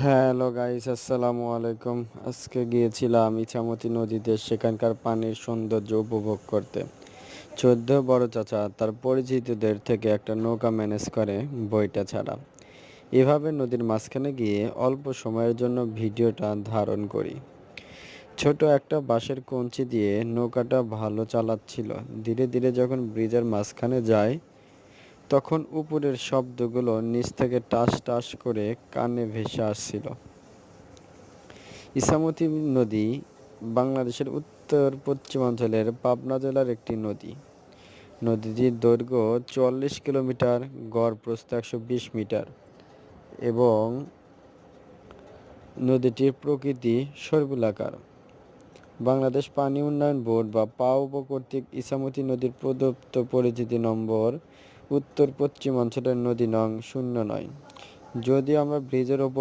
Hello guys, আসসালামু আলাইকুম। আজকে গিয়েছিলাম ইছামতি নদীতে সেখানকার পানির সৌন্দর্য উপভোগ করতে। চোদ্দ বড় চাচা তার পরিচিতদের থেকে একটা নৌকা ম্যানেজ করে বইটা ছাড়া। এভাবে নদীর মাঝখানে গিয়ে অল্প সময়ের জন্য ভিডিওটা ধারণ করি। ছোট একটা বাঁশের কঞ্চি দিয়ে নৌকাটা ভালো চালাচ্ছিল। ধীরে ধীরে যখন ব্রিজের মাঝখানে যায় তখন উপরের শব্দগুলো নিচ থেকে টাস টাস করে কানে ভেসে আসছিল। ইসামতি নদী বাংলাদেশের উত্তর পশ্চিমাঞ্চলের পাবনা জেলার একটি নদী। নদীটির দৈর্ঘ্য চুয়াল্লিশ কিলোমিটার, গড় প্রস্থ একশো বিশ মিটার এবং নদীটির প্রকৃতি সর্বুলাকার। বাংলাদেশ পানি উন্নয়ন বোর্ড বা পাউব কর্তৃক ইসামতি নদীর প্রদত্ত পরিচিতি নম্বর উত্তর পশ্চিম অঞ্চলের নদী নং শূন্য নয়। যদিও আমরা ব্রিজের ওপর